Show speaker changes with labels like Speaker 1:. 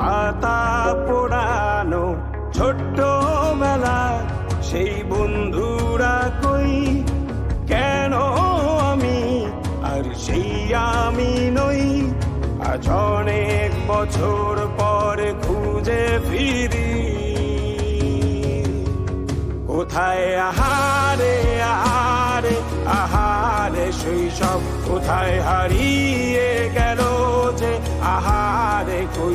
Speaker 1: পাতা পোড়ানো ছোট্ট মেলা সেই বন্ধুরা কই? কেন আমি আর সেই আমি নই? আজ অনেক বছর পরে খুঁজে ফিরি। কোথায় আহারে আহারে আহারে শৈশব কোথায় হারিয়ে গেল